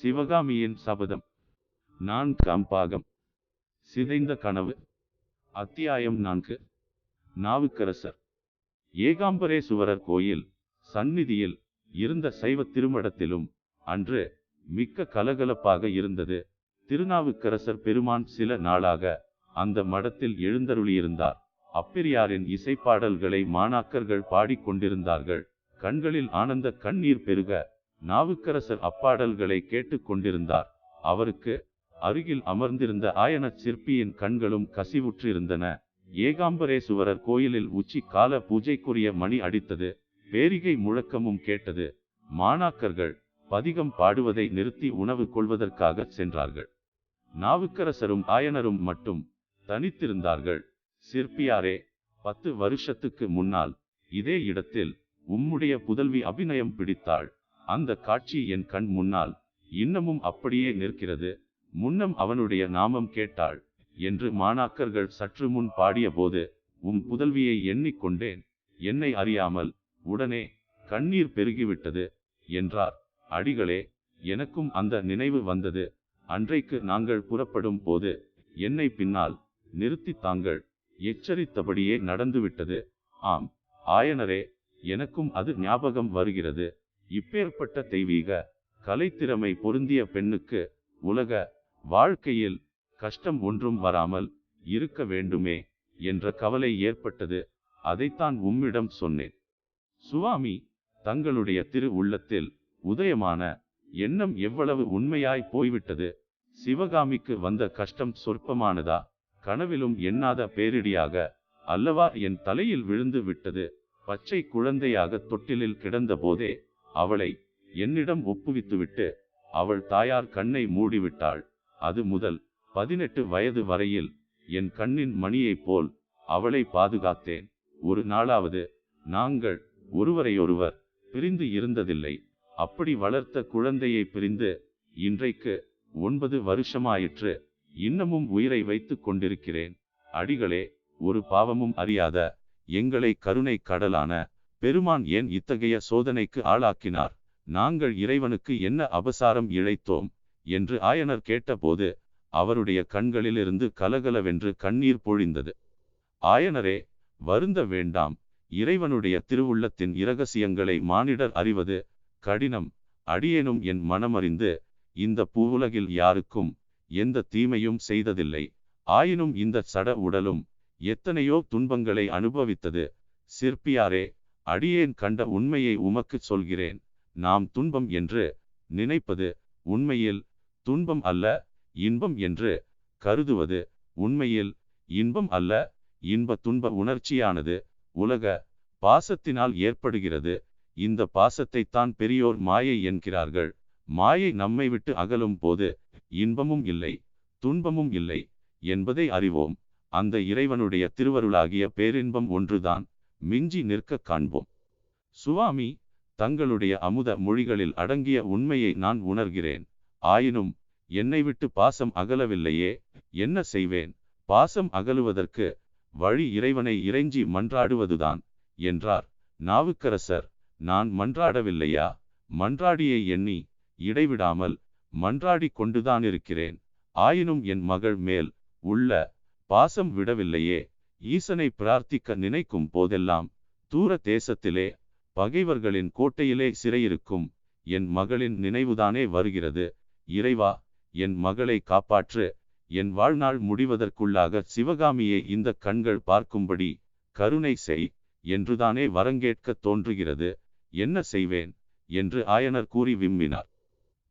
சிவகாமியின் சபதம். நான் கம்பாகம். சிதைந்த கனவு. அத்தியாயம் நான்கு. நாவுக்கரசர். ஏகாம்பரேசுவரர் கோயில் சந்நிதியில் இருந்த சைவ திருமடத்திலும் அன்று மிக்க கலகலப்பாக இருந்தது. திருநாவுக்கரசர் பெருமான் சில நாளாக அந்த மடத்தில் எழுந்தருளியிருந்தார். அப்பெரியாரின் இசைப்பாடல்களை மாணாக்கர்கள் பாடிக்கொண்டிருந்தார்கள். கண்களில் ஆனந்த கண்ணீர் பெருக நாவுக்கரசர் அப்பாடல்களை கேட்டுக் கொண்டிருந்தார். அவருக்கு அருகில் அமர்ந்திருந்த ஆயனச் சிற்பியின் கண்களும் கசிவுற்றிருந்தன. ஏகாம்பரேசுவரர் கோயிலில் உச்சி கால பூஜைக்குரிய மணி அடித்தது. பேரிகை முழக்கமும் கேட்டது. மாணாக்கர்கள் பதிகம் பாடுவதை நிறுத்தி உணவு கொள்வதற்காக சென்றார்கள். நாவுக்கரசரும் ஆயனரும் மட்டும் தனித்திருந்தார்கள். சிற்பியாரே பத்து வருஷத்துக்கு முன்னால் இதே இடத்தில் உம்முடைய புதல்வி அபிநயம் பிடித்தாள். அந்த காட்சி என் கண் முன்னால் இன்னமும் அப்படியே நிற்கிறது. முன்னம் அவனுடைய நாமம் கேட்டாள். என்று மாணாக்கர்கள் சற்று முன் பாடியபோது உம் புதல்வியை எண்ணிக்கொண்டேன். என்னை அறியாமல் உடனே கண்ணீர் பெருகிவிட்டது என்றார். அடிகளே எனக்கும் அந்த நினைவு வந்தது. அன்றைக்கு நாங்கள் புறப்படும் போது என்னை பின்னால் நிறுத்தி தாங்கள் எச்சரித்தபடியே நடந்துவிட்டது. ஆம் ஆயனரே எனக்கும் அது ஞாபகம் வருகிறது. இப்பேற்பட்ட தெய்வீக கலைத்திறமை பொருந்திய பெண்ணுக்கு உலக வாழ்க்கையில் கஷ்டம் ஒன்றும் வராமல் இருக்க வேண்டுமே என்ற கவலை ஏற்பட்டது அதைத்தான் உம்மிடம் சொன்னேன். சுவாமி தங்களுடைய திரு உள்ளத்தில் உதயமான எண்ணம் எவ்வளவு உண்மையாய் போய்விட்டது? சிவகாமிக்கு வந்த கஷ்டம் சொற்பமானதா? கனவிலும் எண்ணாத பேரிடியாக அல்லவா என் தலையில் விழுந்து விட்டது? பச்சை குழந்தையாக தொட்டிலில் கிடந்த போதே அவளை என்னிடம் ஒப்புவித்துவிட்டு அவள் தாயார் கண்ணை மூடிவிட்டாள். அது முதல் பதினெட்டு வயது வரையில் என் கண்ணின் மணியைப் போல் அவளை பாதுகாத்தேன். ஒரு நாளாவது நாங்கள் ஒருவரையொருவர் பிரிந்து இருந்ததில்லை. அப்படி வளர்த்த குழந்தையை பிரிந்து இன்றைக்கு ஒன்பது வருஷமாயிற்று இன்னமும் உயிரை வைத்துக் கொண்டிருக்கிறேன். அடிகளே ஒரு பாவமும் அறியாத எங்களை கருணை கடலான பெருமான் ஏன் இத்தகைய சோதனைக்கு ஆளாக்கினார்? நாங்கள் இறைவனுக்கு என்ன அபசாரம் இழைத்தோம்? என்று ஆயனர் கேட்டபோது அவருடைய கண்களிலிருந்து கலகலவென்று கண்ணீர் பொழிந்தது. ஆயனரே வருந்த வேண்டாம். இறைவனுடைய திருவுள்ளத்தின் இரகசியங்களை மானிடர் அறிவது கடினம். அடியேனும் என் மனமறிந்து இந்த பூவுலகில் யாருக்கும் எந்த தீமையும் செய்ததில்லை. ஆயினும் இந்த சட உடலும் எத்தனையோ துன்பங்களை அனுபவித்தது. சிற்பியாரே அடியேன் கண்ட உண்மையை உமக்குச் சொல்கிறேன். நாம் துன்பம் என்று நினைப்பது உண்மையில் துன்பம் அல்ல இன்பம் என்று கருதுவது உண்மையில் இன்பம் அல்ல. இன்ப துன்ப உணர்ச்சியானது உலக பாசத்தினால் ஏற்படுகிறது. இந்த பாசத்தைத்தான் பெரியோர் மாயை என்கிறார்கள். மாயை நம்மை விட்டு அகலும் போது இன்பமும் இல்லை துன்பமும் இல்லை என்பதை அறிவோம். அந்த இறைவனுடைய திருவருளாகிய பேரின்பம் ஒன்றுதான். மிஞ்சி நிற்க காண்போம். சுவாமி தங்களுடைய அமுத மொழிகளில் அடங்கிய உண்மையை நான் உணர்கிறேன். ஆயினும் என்னை விட்டு பாசம் அகலவில்லையே என்ன செய்வேன்? பாசம் அகலுவதற்கு வழி இறைவனை இறைஞ்சி மன்றாடுவதுதான் என்றார். நாவுக்கரசர் நான் மன்றாடவில்லையா? மன்றாடியை எண்ணி இடைவிடாமல் மன்றாடி கொண்டுதான் இருக்கிறேன். ஆயினும் என் மகள் மேல் உள்ள பாசம் விடவில்லையே ஈசனை பிரார்த்திக்க நினைக்கும் போதெல்லாம் தூர தேசத்திலே பகைவர்களின் கோட்டையிலே சிறையிருக்கும் என் மகளின் நினைவுதானே வருகிறது. இறைவா என் மகளை காப்பாற்று. என் வாழ்நாள் முடிவதற்குள்ளாக சிவகாமியை இந்த கண்கள் பார்க்கும்படி கருணை செய் என்றுதானே வரங்கேட்க தோன்றுகிறது. என்ன செய்வேன்? என்று ஆயனர் கூறி விம்மினார்.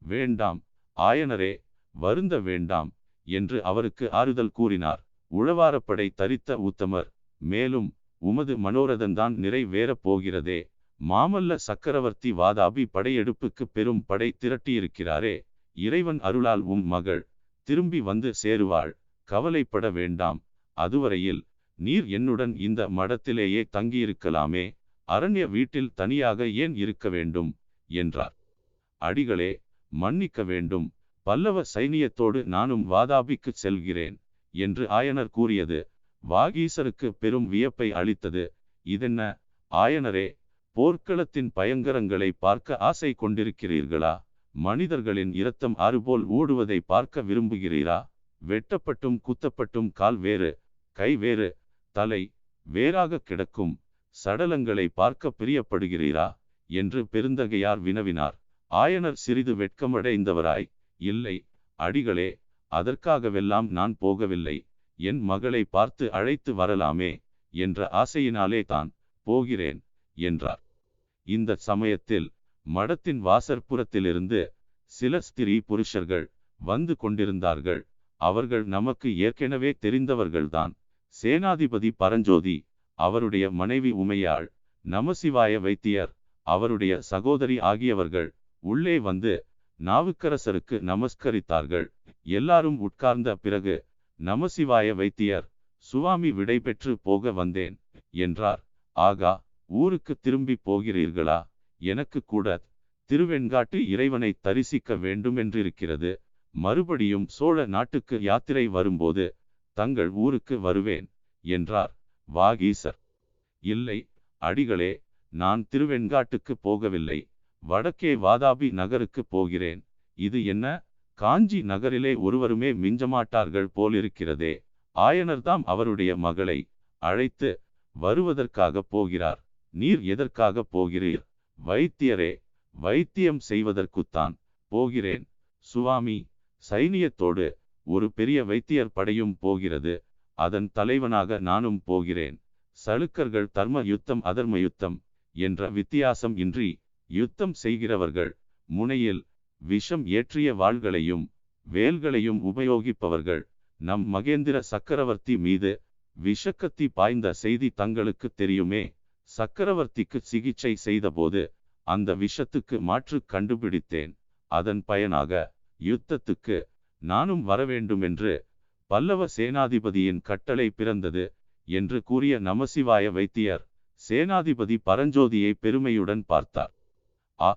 வேண்டாம் ஆயனரே வருந்த வேண்டாம் என்று அவருக்கு ஆறுதல் கூறினார். உழவாரப்படை தரித்த உத்தமர். மேலும் உமது மனோரதன்தான் நிறைவேறப் போகிறதே. மாமல்ல சக்கரவர்த்தி வாதாபி படையெடுப்புக்கு பெரும் படை திரட்டியிருக்கிறாரே. இறைவன் அருளால் உம் மகள் திரும்பி வந்து சேருவாள். கவலைப்பட வேண்டாம். அதுவரையில் நீர் என்னுடன் இந்த மடத்திலேயே தங்கியிருக்கலாமே. அரண்ய வீட்டில் தனியாக ஏன் இருக்க வேண்டும்? என்றார். அடிகளே மன்னிக்க வேண்டும். பல்லவ சைனியத்தோடு நானும் வாதாபிக்கு செல்கிறேன். என்று ஆயனர் கூறியது. வாகீசருக்கு பெரும் வியப்பை அளித்தது. இதென்ன? ஆயனரே போர்க்களத்தின் பயங்கரங்களை பார்க்க ஆசை கொண்டிருக்கிறீர்களா? மனிதர்களின் இரத்தம் ஆறுபோல் ஓடுவதை பார்க்க விரும்புகிறீரா? வெட்டப்பட்டும் குத்தப்பட்டும் கால் வேறு கை வேறு தலை வேறாக கிடக்கும் சடலங்களை பார்க்க பிரியப்படுகிறீரா? என்று பெருந்தகையார் வினவினார். ஆயனர் சிறிது வெட்கமடைந்தவராய் இல்லை அடிகளே அதற்காகவெல்லாம் நான் போகவில்லை. என் மகளை பார்த்து அழைத்து வரலாமே என்ற ஆசையினாலே தான் போகிறேன் என்றார். இந்த சமயத்தில் மடத்தின் வாசற்புறத்திலிருந்து சில ஸ்திரீ புருஷர்கள் வந்து கொண்டிருந்தார்கள். அவர்கள் நமக்கு ஏற்கனவே தெரிந்தவர்கள்தான். சேனாதிபதி பரஞ்சோதி அவருடைய மனைவி உமையாள் நமசிவாய வைத்தியர் அவருடைய சகோதரி ஆகியவர்கள் உள்ளே வந்து நாவுக்கரசருக்கு நமஸ்கரித்தார்கள். எல்லாரும் உட்கார்ந்த பிறகு நமசிவாய வைத்தியர் சுவாமி விடைபெற்று போக வந்தேன் என்றார். ஆகா ஊருக்கு திரும்பி போகிறீர்களா? எனக்கு கூட திருவெண்காட்டு இறைவனை தரிசிக்க வேண்டுமென்றிருக்கிறது. மறுபடியும் சோழ நாட்டுக்கு யாத்திரை வரும்போது தங்கள் ஊருக்கு வருவேன் என்றார். வாகீசர். இல்லை அடிகளே நான் திருவெண்காட்டுக்கு போகவில்லை. வடக்கே வாதாபி நகருக்கு போகிறேன். இது என்ன? காஞ்சி நகரிலே ஒருவருமே மிஞ்சமாட்டார்கள் போலிருக்கிறதே. ஆயனர்தாம் அவருடைய மகளை அழைத்து வருவதற்காக போகிறார். நீர் எதற்காக போகிறீர்? வைத்தியரே வைத்தியம் செய்வதற்குத்தான் போகிறேன். சுவாமி சைனியத்தோடு ஒரு பெரிய வைத்தியர் படையும் போகிறது. அதன் தலைவனாக நானும் போகிறேன். சளுக்கர்கள் தர்ம யுத்தம் அதர்ம யுத்தம் என்ற வித்தியாசம் இன்றி யுத்தம் செய்கிறவர்கள் முனையில் விஷம் ஏற்றிய வாள்களையும் வேல்களையும் உபயோகிப்பவர்கள் நம் மகேந்திர சக்கரவர்த்தி மீது விஷக்கத்தி பாய்ந்த செய்தி தங்களுக்கு தெரியுமே. சக்கரவர்த்திக்கு சிகிச்சை செய்தபோது அந்த விஷத்துக்கு மாற்று கண்டுபிடித்தேன். அதன் பயனாக யுத்தத்துக்கு நானும் வரவேண்டுமென்று பல்லவ சேனாதிபதியின் கட்டளை பிறந்தது என்று கூறிய நமசிவாய வைத்தியர் சேனாதிபதி பரஞ்சோதியை பெருமையுடன் பார்த்தார். ஆ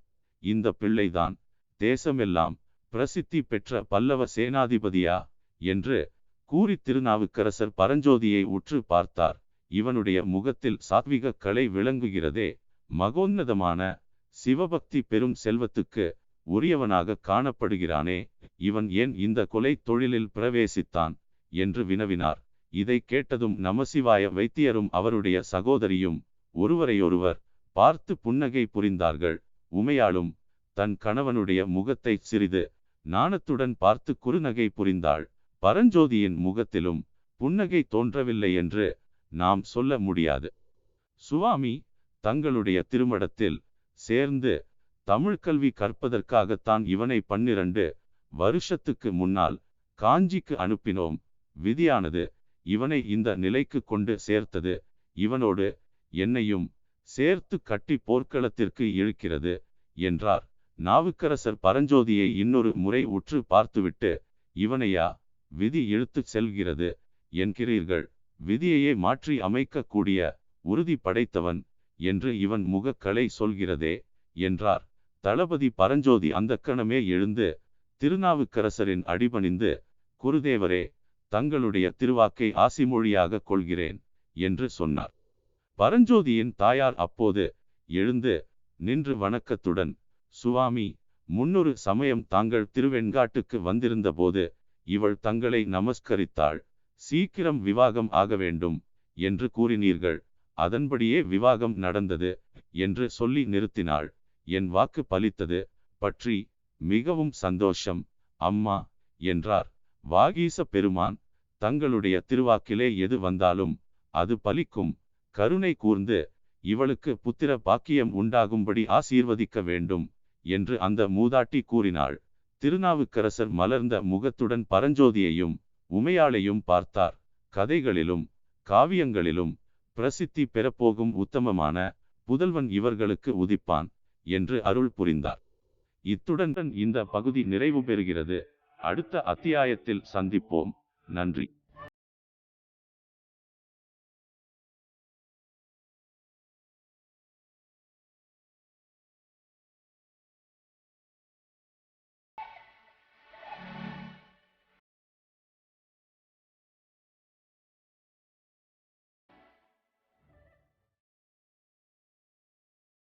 இந்த பிள்ளைதான் தேசமெல்லாம் பிரசித்தி பெற்ற பல்லவ சேனாதிபதியா? என்று கூறி திருநாவுக்கரசர் பரஞ்சோதியை உற்று பார்த்தார். இவனுடைய முகத்தில் சாத்விக கலை விளங்குகிறதே. மகோன்னதமான சிவபக்தி பெரும் செல்வத்துக்கு உரியவனாக காணப்படுகிறானே. இவன் ஏன் இந்த கொலை தொழிலில் பிரவேசித்தான்? என்று வினவினார். இதை கேட்டதும் நமசிவாய வைத்தியரும் அவருடைய சகோதரியும் ஒருவரையொருவர் பார்த்து புன்னகை புரிந்தார்கள். உமையாளும் தன் கணவனுடைய முகத்தை சிறிது நாணத்துடன் பார்த்து குறுநகை புரிந்தாள். பரஞ்சோதியின் முகத்திலும் புன்னகை தோன்றவில்லை என்று நாம் சொல்ல முடியாது. சுவாமி தங்களுடைய திருமடத்தில் சேர்ந்து தமிழ் கல்வி கற்பதற்காகத்தான் இவனை பன்னிரண்டு வருஷத்துக்கு முன்னால் காஞ்சிக்கு அனுப்பினோம். விதியானது இவனை இந்த நிலைக்கு கொண்டு சேர்த்தது. இவனோடு என்னையும் சேர்த்து கட்டி போர்க்களத்திற்கு இழுக்கிறது என்றார். நாவுக்கரசர் பரஞ்சோதியை இன்னொரு முறை உற்று பார்த்துவிட்டு இவனையா விதி இழுத்துச் செல்கிறது என்கிறீர்கள். விதியையே மாற்றி அமைக்கக்கூடிய உறுதி படைத்தவன் என்று இவன் முகக்கலை சொல்கிறதே என்றார். தளபதி பரஞ்சோதி அந்த கணமே எழுந்து திருநாவுக்கரசரின் அடிபணிந்து குருதேவரே தங்களுடைய திருவாக்கை ஆசிமொழியாக கொள்கிறேன் என்று சொன்னார். பரஞ்சோதியின் தாயார் அப்போது எழுந்து நின்று வணக்கத்துடன் சுவாமி முன்னொரு சமயம் தாங்கள் திருவெண்காட்டுக்கு வந்திருந்தபோது இவள் தங்களை நமஸ்கரித்தாள். சீக்கிரம் விவாகம் ஆக வேண்டும் என்று கூறினீர்கள். அதன்படியே விவாகம் நடந்தது என்று சொல்லி நிறுத்தினாள். என் வாக்கு பலித்தது. பற்றி மிகவும் சந்தோஷம். அம்மா என்றார். வாகீச பெருமான் தங்களுடைய திருவாக்கிலே எது வந்தாலும் அது பலிக்கும். கருணை கூர்ந்து இவளுக்கு புத்திர பாக்கியம் உண்டாகும்படி ஆசீர்வதிக்க வேண்டும். என்று அந்த மூதாட்டி கூறினாள். திருநாவுக்கரசர் மலர்ந்த முகத்துடன் பரஞ்சோதியையும் உமையாளையும் பார்த்தார். கதைகளிலும் காவியங்களிலும் பிரசித்தி பெறப்போகும் உத்தமமான புதல்வன் இவர்களுக்கு உதிப்பான் என்று அருள் புரிந்தார். இத்துடன் இந்த பகுதி நிறைவு பெறுகிறது. அடுத்த அத்தியாயத்தில் சந்திப்போம். நன்றி.